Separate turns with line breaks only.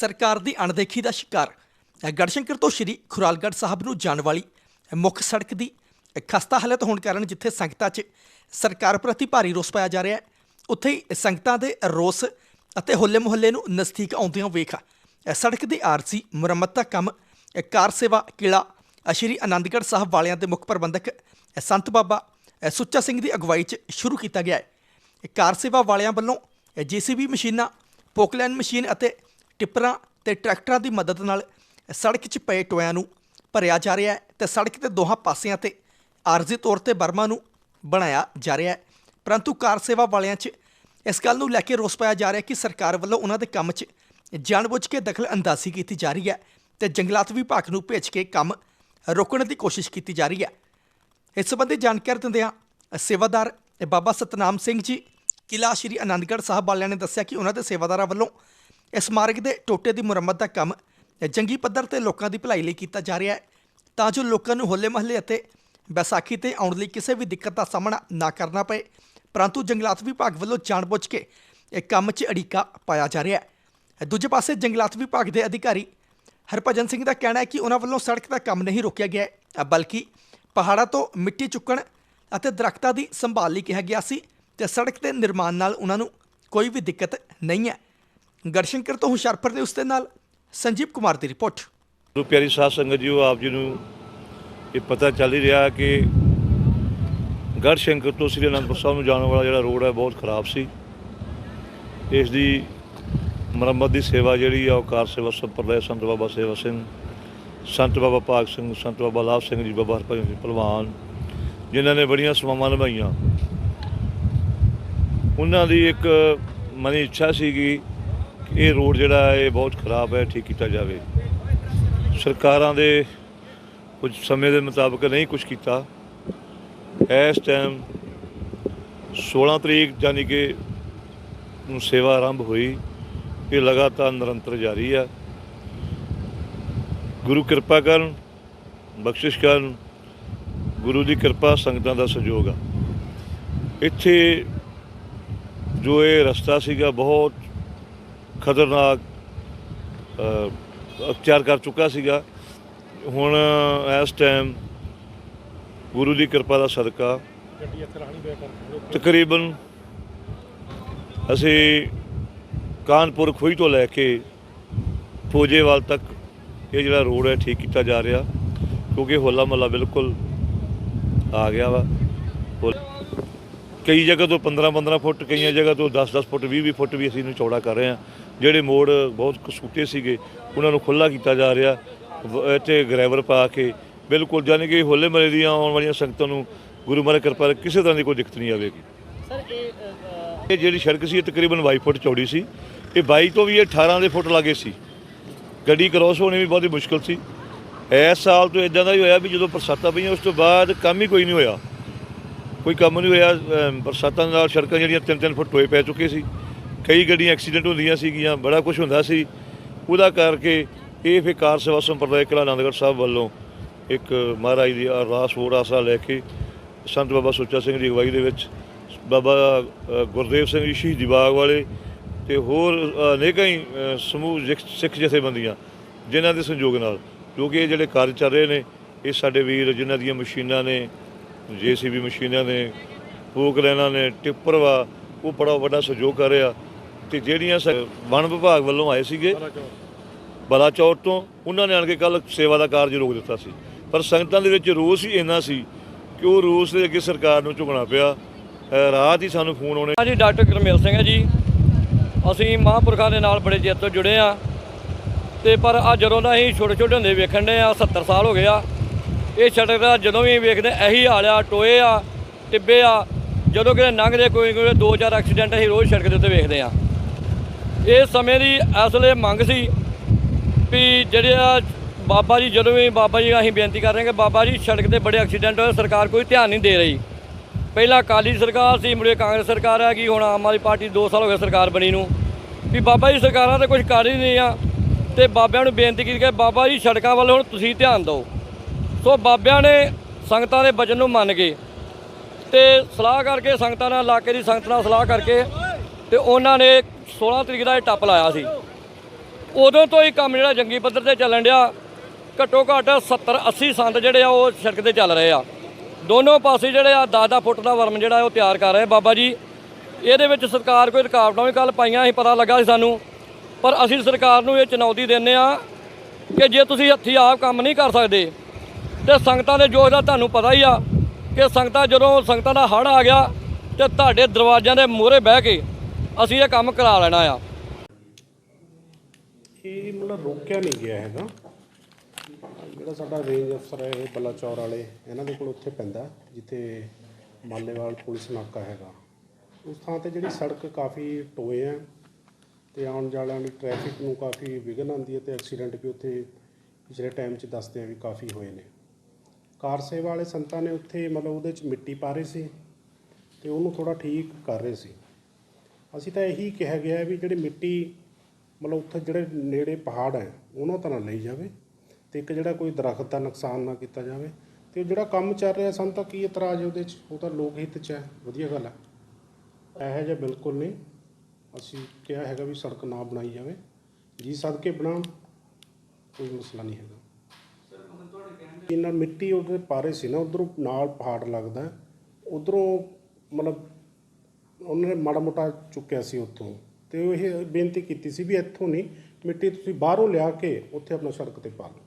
ਸਰਕਾਰ ਦੀ ਅਣਦੇਖੀ ਦਾ ਸ਼ਿਕਾਰ। ਗੜਸ਼ੰਕਰ ਤੋਂ ਸ਼੍ਰੀ ਖੁਰਾਲਗੜ੍ਹ ਸਾਹਿਬ ਨੂੰ ਜਾਣ ਵਾਲੀ ਮੁੱਖ ਸੜਕ ਦੀ ਖਸਤਾ ਹਾਲਤ ਹੋਣ ਕਾਰਨ ਜਿੱਥੇ ਸੰਗਤਾਂ 'ਚ ਸਰਕਾਰ ਪ੍ਰਤੀ ਭਾਰੀ ਰੋਸ ਪਾਇਆ ਜਾ ਰਿਹਾ ਹੈ, ਉੱਥੇ ਹੀ ਸੰਗਤਾਂ ਦੇ ਰੋਸ ਅਤੇ ਹੋਲੇ ਮੁਹੱਲੇ ਨੂੰ ਨਜ਼ਦੀਕ ਆਉਂਦਿਆਂ ਵੇਖ ਸੜਕ ਦੀ ਆਰਸੀ, ਮੁਰੰਮਤ ਦਾ ਕੰਮ ਕਾਰ ਸੇਵਾ ਕਿਲਾ ਸ਼੍ਰੀ ਆਨੰਦਗੜ੍ਹ ਸਾਹਿਬ ਵਾਲਿਆਂ ਦੇ ਮੁੱਖ ਪ੍ਰਬੰਧਕ ਸੰਤ ਬਾਬਾ ਸੁੱਚਾ ਸਿੰਘ ਦੀ ਅਗਵਾਈ 'ਚ ਸ਼ੁਰੂ ਕੀਤਾ ਗਿਆ ਹੈ। ਕਾਰ ਸੇਵਾ ਵਾਲਿਆਂ ਵੱਲੋਂ ਜੀਸੀਬੀ ਮਸ਼ੀਨਾਂ ਪੋਕਲੈਨ ਮਸ਼ੀਨ ਅਤੇ ਟਿੱਪਰਾਂ ਤੇ ਟਰੈਕਟਰਾਂ ਦੀ ਮਦਦ ਨਾਲ ਸੜਕ 'ਚ ਪਏ ਟੋਇਆਂ ਨੂੰ ਭਰਿਆ ਜਾ ਰਿਹਾ ਹੈ ਤੇ ਸੜਕ ਦੇ ਦੋਹਾਂ ਪਾਸਿਆਂ ਤੇ ਆਰਜ਼ੀ ਤੌਰ ਤੇ ਬਰਮਾ ਨੂੰ ਬਣਾਇਆ ਜਾ ਰਿਹਾ ਹੈ। ਪਰੰਤੂ ਕਾਰ ਸੇਵਾ ਵਾਲਿਆਂ 'ਚ ਇਸ ਗੱਲ ਨੂੰ ਲੈ ਕੇ ਰੋਸ ਪਾਇਆ ਜਾ ਰਿਹਾ ਕਿ ਸਰਕਾਰ ਵੱਲੋਂ ਉਹਨਾਂ ਦੇ ਕੰਮ 'ਚ ਜਾਣਬੁੱਝ ਕੇ ਦਖਲ ਅੰਦਾਜ਼ੀ ਕੀਤੀ ਜਾ ਰਹੀ ਹੈ ਤੇ ਜੰਗਲਾਤ ਵਿਭਾਗ ਨੂੰ ਭੇਜ ਕੇ ਕੰਮ ਰੋਕਣ ਦੀ ਕੋਸ਼ਿਸ਼ ਕੀਤੀ ਜਾ ਰਹੀ ਹੈ। ਇਸ ਸੰਬੰਧੀ ਜਾਣਕਾਰੀ ਦਿੰਦਿਆਂ ਸੇਵਾਦਾਰ ਬਾਬਾ ਸਤਨਾਮ ਸਿੰਘ ਜੀ ਕਿਲਾ ਸ਼੍ਰੀ ਅਨੰਦਗੜ੍ਹ ਸਾਹਿਬ ਵਾਲਿਆਂ ਨੇ ਦੱਸਿਆ ਕਿ ਉਹਨਾਂ ਦੇ ਸੇਵਾਦਾਰਾਂ ਵੱਲੋਂ ਇਸ ਮਾਰਗ ਦੇ ਟੋਟੇ ਦੀ ਮੁਰੰਮਤ ਦਾ ਕੰਮ ਜੰਗੀ ਪੱਧਰ ਤੇ ਲੋਕਾਂ ਦੀ ਭਲਾਈ ਲਈ ਕੀਤਾ ਜਾ ਰਿਹਾ ਹੈ, ਤਾਂ ਜੋ ਲੋਕਾਂ ਨੂੰ ਹੋਲੇ ਮਹੱਲੇ ਅਤੇ ਬੈਸਾਖੀ ਤੇ ਆਉਣ ਲਈ ਕਿਸੇ ਵੀ ਦਿੱਕਤ ਦਾ ਸਾਹਮਣਾ ਨਾ ਕਰਨਾ ਪਏ। ਪਰੰਤੂ ਜੰਗਲਾਤ ਵਿਭਾਗ ਵੱਲੋਂ ਜਾਣਬੁੱਝ ਕੇ ਇਹ ਕੰਮ 'ਚ ਅੜਿੱਕਾ ਪਾਇਆ ਜਾ ਰਿਹਾ ਹੈ। ਦੂਜੇ ਪਾਸੇ ਜੰਗਲਾਤ ਵਿਭਾਗ ਦੇ ਅਧਿਕਾਰੀ ਹਰਭਜਨ ਸਿੰਘ ਦਾ ਕਹਿਣਾ ਹੈ ਕਿ ਉਹਨਾਂ ਵੱਲੋਂ ਸੜਕ ਦਾ ਕੰਮ ਨਹੀਂ ਰੋਕਿਆ ਗਿਆ ਬਲਕਿ ਪਹਾੜਾਂ ਤੋਂ ਮਿੱਟੀ ਚੁੱਕਣ ਅਤੇ ਦਰਖਤਾਂ ਦੀ ਸੰਭਾਲ ਲਈ ਕਿਹਾ ਗਿਆ ਸੀ ਤੇ ਸੜਕ ਦੇ ਨਿਰਮਾਣ ਨਾਲ ਉਹਨਾਂ ਨੂੰ ਕੋਈ ਵੀ ਦਿੱਕਤ ਨਹੀਂ ਹੈ। ਗੜਸ਼ੰਕਰ ਤੋਂ ਹੁਸ਼ਿਆਰਪੁਰ ਦੇ ਉਸ ਦੇ ਨਾਲ ਸੰਜੀਵ ਕੁਮਾਰ ਦੀ ਰਿਪੋਰਟ।
ਗੁਰੂ ਪਿਆਰੀ ਸਾਧ ਸੰਗਤ ਜੀਓ ਆਪ ਜੀ ਨੂੰ ਇਹ ਪਤਾ ਚੱਲ ਹੀ ਰਿਹਾ ਕਿ ਗੜ੍ਹ ਸ਼ੰਕਰ ਤੋਂ ਸ੍ਰੀ ਅਨੰਦਪੁਰ ਸਾਹਿਬ ਨੂੰ ਜਾਣ ਵਾਲਾ ਜਿਹੜਾ ਰੋਡ ਹੈ, ਬਹੁਤ ਖਰਾਬ ਸੀ। ਇਸ ਦੀ ਮੁਰੰਮਤ ਦੀ ਸੇਵਾ ਜਿਹੜੀ ਆ, ਉਹ ਕਾਰ ਸੇਵਾ ਸੰਪਰਦਾਇ ਸੰਤ ਬਾਬਾ ਸੇਵਾ ਸਿੰਘ, ਸੰਤ ਬਾਬਾ ਭਾਗ ਸਿੰਘ, ਸੰਤ ਬਾਬਾ ਲਾਭ ਸਿੰਘ ਜੀ, ਬਾਬਾ ਹਰਭਜਨ ਸਿੰਘ ਪਹਿਲਵਾਨ, ਜਿਨ੍ਹਾਂ ਨੇ ਬੜੀਆਂ ਸੇਵਾਵਾਂ ਨਿਭਾਈਆਂ। ਉਹਨਾਂ ਦੀ ਇੱਕ ਮਨੀ ਇੱਛਾ ਸੀਗੀ ਇਹ ਰੋਡ ਜਿਹੜਾ ਇਹ ਬਹੁਤ ਖਰਾਬ ਹੈ, ਠੀਕ ਕੀਤਾ ਜਾਵੇ। ਸਰਕਾਰਾਂ ਦੇ ਕੁਝ ਸਮੇਂ ਦੇ ਮੁਤਾਬਕ ਨਹੀਂ ਕੁਝ ਕੀਤਾ। ਇਸ ਟਾਈਮ 16 ਤਰੀਕ ਯਾਨੀ ਕਿ ਨੂੰ ਸੇਵਾ ਆਰੰਭ ਹੋਈ। ਇਹ ਲਗਾਤਾਰ ਨਿਰੰਤਰ ਜਾਰੀ ਆ। ਗੁਰੂ ਕਿਰਪਾ ਕਰਨ, ਬਖਸ਼ਿਸ਼ ਕਰਨ, ਗੁਰੂ ਦੀ ਕਿਰਪਾ ਸੰਗਤਾਂ ਦਾ ਸਹਿਯੋਗ ਆ। ਇੱਥੇ ਜੋ ਇਹ ਰਸਤਾ ਸੀਗਾ, ਬਹੁਤ ਖਤਰਨਾਕ ਅ, ਕਰ ਚੁੱਕਾ ਸੀਗਾ। ਹੁਣ ਇਸ ਟਾਈਮ ਗੁਰੂ ਦੀ ਕਿਰਪਾ ਦਾ ਸਦਕਾ ਤਕਰੀਬਨ ਅਸੀਂ ਕਾਨਪੁਰ ਖੂਹੀ ਤੋਂ ਲੈ ਕੇ ਫੋਜੇਵਾਲ ਤੱਕ ਇਹ ਜਿਹੜਾ ਰੋਡ ਹੈ ਠੀਕ ਕੀਤਾ ਜਾ ਰਿਹਾ ਕਿਉਂਕਿ ਹੋਲਾ ਮਹੱਲਾ ਬਿਲਕੁਲ ਆ ਗਿਆ ਵਾ। ਹੋਲ- ਕਈ ਜਗ੍ਹਾ ਤੋਂ 15 15 ਫੁੱਟ ਕਈਆਂ ਜਗ੍ਹਾ ਤੋਂ 10 10 ਫੁੱਟ 20 20 ਫੁੱਟ ਵੀ ਅਸੀਂ ਇਹਨੂੰ ਚੌੜਾ ਕਰ ਰਹੇ ਹਾਂ। ਜਿਹੜੇ ਮੋੜ ਬਹੁਤ ਕਸੂਟੇ ਸੀਗੇ ਉਹਨਾਂ ਨੂੰ ਖੁੱਲਾ ਕੀਤਾ ਜਾ ਰਿਹਾ। ਇੱਥੇ ਗ੍ਰੈਵਰ ਪਾ ਕੇ ਬਿਲਕੁਲ ਜਾਣੀ ਕਿ ਹੋਲੇ ਮਹੱਲੇ ਦੀਆਂ ਆਉਣ ਵਾਲੀਆਂ ਸੰਗਤਾਂ ਨੂੰ ਗੁਰੂ ਮਹਾਰਾਜ ਕਿਰਪਾ ਕਿਸੇ ਤਰ੍ਹਾਂ ਦੀ ਕੋਈ ਦਿੱਕਤ ਨਹੀਂ ਆਵੇਗੀ।
ਸਰ ਇਹ
ਇਹ ਜਿਹੜੀ ਸੜਕ ਸੀ ਇਹ ਤਕਰੀਬਨ 22 ਫੁੱਟ ਚੌੜੀ ਸੀ। ਇਹ 22 ਤੋਂ ਵੀ ਇਹ 18 ਦੇ ਫੁੱਟ ਲਾਗੇ ਸੀ। ਗੱਡੀ ਕ੍ਰੋਸ ਹੋਣੀ ਵੀ ਬਹੁਤ ਹੀ ਮੁਸ਼ਕਲ ਸੀ। ਇਸ ਸਾਲ ਤੋਂ ਇਦਾਂ ਦਾ ਹੀ ਹੋਇਆ ਵੀ ਜਦੋਂ ਬਰਸਾਤਾਂ ਪਈਆਂ ਉਸ ਤੋਂ ਬਾਅਦ ਕੰਮ ਹੀ ਕੋਈ ਨਹੀਂ ਹੋਇਆ। ਕੋਈ ਕੰਮ ਨਹੀਂ ਹੋਇਆ ਬਰਸਾਤਾਂ ਨਾਲ ਸੜਕਾਂ ਜਿਹੜੀਆਂ 3-3 ਫੁੱਟ ਟੋਏ ਪੈ ਚੁੱਕੇ ਸੀ। ਕਈ ਗੱਡੀਆਂ ਐਕਸੀਡੈਂਟ ਹੁੰਦੀਆਂ ਸੀਗੀਆਂ, ਬੜਾ ਕੁਝ ਹੁੰਦਾ ਸੀ। ਉਹਦਾ ਕਰਕੇ ਇਹ ਫਿਰ ਕਾਰ ਸੇਵਾ ਸੰਪਰਦਾਇ ਕਿਲਾ ਆਨੰਦਗੜ੍ਹ ਸਾਹਿਬ ਵੱਲੋਂ ਇੱਕ ਮਹਾਰਾਜ ਦੀ ਅਰਦਾਸ ਹੋਰ ਆਸਰਾ ਲੈ ਕੇ ਸੰਤ ਬਾਬਾ ਸੁੱਚਾ ਸਿੰਘ ਦੀ ਅਗਵਾਈ ਦੇ ਵਿੱਚ ਬਾਬਾ ਗੁਰਦੇਵ ਸਿੰਘ ਜੀ ਸ਼ਹੀਦੀ ਬਾਗ ਵਾਲੇ ਤੇ ਹੋਰ ਅਨੇਕਾਂ ਹੀ ਸਮੂਹ ਸਿੱਖ- ਸਿੱਖ ਜਥੇਬੰਦੀਆਂ ਜਿਨ੍ਹਾਂ ਦੇ ਸਹਿਯੋਗ ਨਾਲ ਕਿਉਂਕਿ ਇਹ ਜਿਹੜੇ ਕਾਰਜ ਚੱਲ ਰਹੇ ਨੇ, ਇਹ ਸਾਡੇ ਵੀਰ ਜਿਨ੍ਹਾਂ ਦੀਆਂ ਮਸ਼ੀਨਾਂ ਨੇ, ਜੀਸੀਬੀ ਮਸ਼ੀਨਾਂ ਨੇ, ਫੂਕ ਲੈਣਾ ਨੇ ਟਿੱਪਰ ਵਾ ਉਹ ਬੜਾ ਵੱਡਾ ਸਹਿਯੋਗ ਕਰ ਰਿਹਾ। ਤੇ ਜਿਹੜੀਆਂ ਸ- ਵਣ ਵਿਭਾਗ ਵੱਲੋਂ ਆਏ ਸੀਗੇ। ਬਲਾਚੌਰ ਤੋਂ ਉਹਨਾਂ ਨੇ ਆਣ ਕੇ ਕੱਲ ਸੇਵਾ ਦਾ ਕਾਰਜ ਰੋਕ ਦਿੱਤਾ ਸੀ। ਪਰ ਸੰਗਤਾਂ ਦੇ ਵਿੱਚ ਰੋਸ ਹੀ ਇੰਨਾ ਸੀ ਕਿ ਉਹ ਰੋਸ ਦੇ ਅੱਗੇ ਸਰਕਾਰ ਨੂੰ ਝੁਕਣਾ ਪਿਆ। ਅ, ਰਾਤ ਹੀ ਸਾਨੂੰ ਫੋਨ ਆਉਣੇ
ਹਾਂਜੀ ਡਾਕਟਰ ਕਰਮੇਲ ਸਿੰਘ ਹੈ ਜੀ। ਅਸੀਂ ਮਹਾਂਪੁਰਖਾਂ ਦੇ ਨਾਲ ਬੜੇ ਚਿਰ ਤੋਂ ਜੁੜੇ ਆ ਤੇ ਪਰ ਆ ਜਦੋਂ ਦਾ ਅਸੀਂ ਛੋਟੇ ਛੋਟੇ ਹੁੰਦੇ ਵੇਖਣ ਦੇ ਆ 70 ਸਾਲ ਹੋ ਗਏ ਆ। ਇਹ ਸੜਕ ਦਾ ਜਦੋਂ ਵੀ ਵੇਖਦੇ ਇਹੀ ਹਾਲ ਆ ਟੋਏ ਆ ਟਿੱਬੇ ਆ। ਜਦੋਂ ਕਿਤੇ ਲੰਘਦੇ ਕੋਈ ਕੋਈ ਦੋ ਚਾਰ ਐਕਸੀਡੈਂਟ ਅਸੀਂ ਰੋਜ਼ ਸੜਕ ਦੇ ਉੱਤੇ ਵੇਖਦੇ ਆ ਇਹ ਸਮੇਂ ਦੀ ਅਸਲੇ ਮੰਗ ਸੀ ਵੀ ਜਿਹੜੇ ਆ ਬਾਬਾ ਜੀ ਜਦੋਂ ਵੀ ਬਾਬਾ ਜੀ ਅਸੀਂ ਬੇਨਤੀ ਕਰ ਰਹੇ ਹਾਂ ਕਿ ਬਾਬਾ ਜੀ ਸੜਕ ਤੇ ਬੜੇ ਐਕਸੀਡੈਂਟ ਹੋਏ, ਸਰਕਾਰ ਕੋਈ ਧਿਆਨ ਨਹੀਂ ਦੇ ਰਹੀ। ਪਹਿਲਾਂ ਅਕਾਲੀ ਸਰਕਾਰ ਸੀ, ਮੁੜੇ ਕਾਂਗਰਸ ਸਰਕਾਰ ਆ ਗਈ, ਹੁਣ ਆਮ ਆਦਮੀ ਪਾਰਟੀ 2 ਸਾਲ ਹੋ ਗਏ ਸਰਕਾਰ ਬਣੀ ਨੂੰ। ਵੀ ਬਾਬਾ ਜੀ ਸਰਕਾਰਾਂ ਤੇ ਕੁਝ ਕਰ ਹੀ ਨਹੀਂ ਆ ਤੇ ਬਾਬਿਆਂ ਨੂੰ ਬੇਨਤੀ ਕੀਤੀ ਕਿ ਬਾਬਾ ਜੀ ਸੜਕਾਂ ਵੱਲ ਹੁਣ ਤੁਸੀਂ ਧਿਆਨ ਦਿਓ। ਸੋ ਬਾਬਿਆਂ ਨੇ ਸੰਗਤਾਂ ਦੇ ਬਚਨ ਨੂੰ ਮੰਨ ਕੇ ਤੇ ਸਲਾਹ ਕਰਕੇ ਸੰਗਤਾਂ ਨਾਲ, ਇਲਾਕੇ ਦੀ ਸੰਗਤ ਨਾਲ ਸਲਾਹ ਕਰਕੇ ਤੇ ਉਹਨਾਂ ਨੇ 16 ਤਰੀਕ ਦਾ ਇਹ ਟੱਪ ਲਾਇਆ ਸੀ। ਉਦੋਂ ਤੋਂ ਹੀ ਕੰਮ ਜਿਹੜਾ ਜੰਗੀ ਪੱਧਰ ਤੇ ਚੱਲਣ ਡਿਆ, ਘੱਟੋ ਘੱਟ 70 80 ਸੰਦ ਜਿਹੜੇ ਆ, ਉਹ ਸੜਕ ਤੇ ਚੱਲ ਰਹੇ ਆ। ਦੋਨੋਂ ਪਾਸੇ ਜਿਹੜੇ ਆ 10-10 ਫੁੱਟ ਦਾ ਵਰਮ ਜਿਹੜਾ ਉਹ ਤਿਆਰ ਕਰ ਰਹੇ ਬਾਬਾ ਜੀ, ਇਹਦੇ ਵਿੱਚ ਸਰਕਾਰ ਕੋਈ ਰੁਕਾਵਟਾਂ ਵੀ ਕੱਲ ਪਾਈਆਂ ਸੀ, ਪਤਾ ਲੱਗਾ ਸੀ ਸਾਨੂੰ। ਪਰ ਅਸੀਂ ਸਰਕਾਰ ਨੂੰ ਇਹ ਚੁਣੌਤੀ ਦਿੰਦੇ ਆ ਕਿ ਜੇ ਤੁਸੀਂ ਹੱਥੀਂ ਆਪ ਕੰਮ ਨਹੀਂ ਕਰ ਸਕਦੇ, ਤੇ ਸੰਗਤਾਂ ਦੇ ਜੋਸ਼ ਦਾ ਤੁਹਾਨੂੰ ਪਤਾ ਹੀ ਆ ਕਿ ਸੰਗਤਾਂ ਜਦੋਂ ਸੰਗਤਾਂ ਦਾ ਹੜ੍ਹ ਆ ਗਿਆ, ਤੇ ਤੁਹਾਡੇ ਦਰਵਾਜ਼ਿਆਂ ਦੇ ਮੂਹਰੇ ਬਹਿ ਕੇ ਅਸੀਂ ਇਹ ਕੰਮ ਕਰਾ ਲੈਣਾ ਆ।
ਇਹ ਮਤਲਬ ਰੋਕਿਆ ਨਹੀਂ ਗਿਆ ਹੈਗਾ। ਜਿਹੜਾ ਸਾਡਾ ਰੇਂਜ ਅਫਸਰ ਹੈ, ਇਹ ਬਲਾਚੌਰ ਵਾਲੇ, ਇਹਨਾਂ ਦੇ ਕੋਲ ਉੱਥੇ ਪੈਂਦਾ, ਜਿੱਥੇ ਮਾਲੇਵਾਲ ਪੁਲਿਸ ਨਾਕਾ ਹੈਗਾ। ਉਸ ਥਾਂ ਤੇ ਜਿਹੜੀ ਸੜਕ ਕਾਫੀ ਟੋਏ ਹੈ ਤੇ ਆਉਣ ਜਾਣ ਵਾਲੀ ਟ੍ਰੈਫਿਕ ਨੂੰ ਕਾਫੀ ਵਿਘਨ ਆਉਂਦੀ ਹੈ, ਤੇ ਐਕਸੀਡੈਂਟ ਵੀ ਉੱਥੇ ਪਿਛਲੇ ਟਾਈਮ 'ਚ ਦੱਸਦੇ ਆ ਵੀ ਕਾਫੀ ਹੋਏ ਨੇ। ਕਾਰ ਸੇਵਾ ਵਾਲੇ ਸੰਤਾਂ ਨੇ ਉੱਥੇ ਮਤਲਬ ਉਹਦੇ 'ਚ ਮਿੱਟੀ ਪਾ ਰਹੇ ਸੀ, ਤੇ ਉਹਨੂੰ ਥੋੜਾ ਠੀਕ ਕਰ ਰਹੇ ਸੀ। ਅਸੀਂ ਤਾਂ ਇਹੀ ਕਿਹਾ ਗਿਆ ਹੈ ਵੀ ਜਿਹੜੀ ਮਿੱਟੀ, ਮਤਲਬ ਉੱਥੇ ਜਿਹੜੇ ਨੇੜੇ ਪਹਾੜ ਹੈ, ਉਹਨਾਂ ਤਾਂ ਨਾ ਲਈ ਜਾਵੇ ਤੇ ਇੱਕ ਜਿਹੜਾ ਕੋਈ ਦਰਖਤ ਦਾ ਨੁਕਸਾਨ ਨਾ ਕੀਤਾ ਜਾਵੇ। ਤੇ ਜਿਹੜਾ ਕੰਮ ਚੱਲ ਰਿਹਾ, ਸਾਨੂੰ ਤਾਂ ਕੀ ਇਤਰਾਜ਼ ਉਹਦੇ 'ਚ? ਉਹ ਤਾਂ ਲੋਕ ਹਿੱਤ 'ਚ ਹੈ। ਵਧੀਆ ਗੱਲ ਹੈ। ਇਹੋ ਜਿਹਾ ਬਿਲਕੁਲ ਨਹੀਂ। ਅਸੀਂ ਕਿਹਾ ਹੈਗਾ ਵੀ ਸੜਕ ਨਾ ਬਣਾਈ ਜਾਵੇ। ਜੀ ਸਦਕੇ ਬਣਾਉਣ, ਕੋਈ ਮਸਲਾ ਨਹੀਂ ਹੈਗਾ। ਇਹਨਾਂ ਮਿੱਟੀ ਉਹਦੇ ਪਾਰੇ ਸੀ ਨਾ, ਉਧਰੋਂ ਨਾਲ ਪਹਾੜ ਲੱਗਦਾ। ਉਧਰੋਂ ਮਤਲਬ ਉਹਨਾਂ ਨੇ ਮਾੜਾ ਮੋਟਾ ਚੁੱਕਿਆ ਸੀ ਉੱਥੋਂ। ਤੇ ਉਹ ਇਹ ਬੇਨਤੀ ਕੀਤੀ ਸੀ ਵੀ ਇੱਥੋਂ ਨਹੀਂ, ਮਿੱਟੀ ਤੁਸੀਂ ਬਾਹਰੋਂ ਲਿਆ ਕੇ ਉੱਥੇ ਆਪਣਾ ਸੜਕ ਤੇ ਪਾ ਲਓ